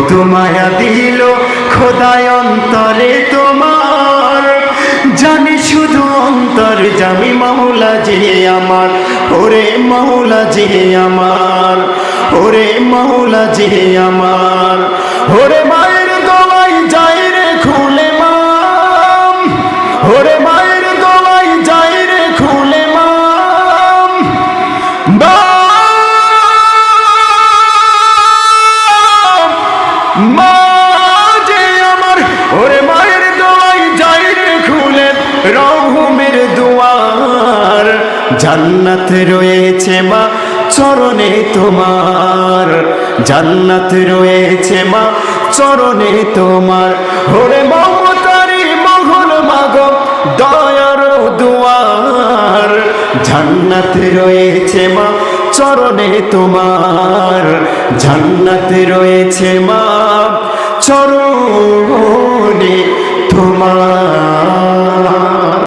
কত মায়া দিল খোদায় অন্তরে তোমার। জানি শুধু অন্তর জামি মাওলা যে আমার। ওরে মাওলা যে আমার, ওরে মাওলা যে আমার। ওরে মায়ের দোয়াই যাই রে খুলে মাম। ওরে মায়ের দোয়াই যাই রে খুলে মাম। মা মা, যে আমার, ওরে মায়ের দোয়াই যাই রে খুলে রহমের দুয়ার। জান্নাত রয়েছে মা, চরণে তোমার। জান্নাত রয়েছে মা, চরণে তোমার। ওরে মমতারি মহল মাগ, দয়ার দুয়ার। জান্নাত রয়েছে মা চরণে তোমার জান্নাতে রয়েছে মা। চরণে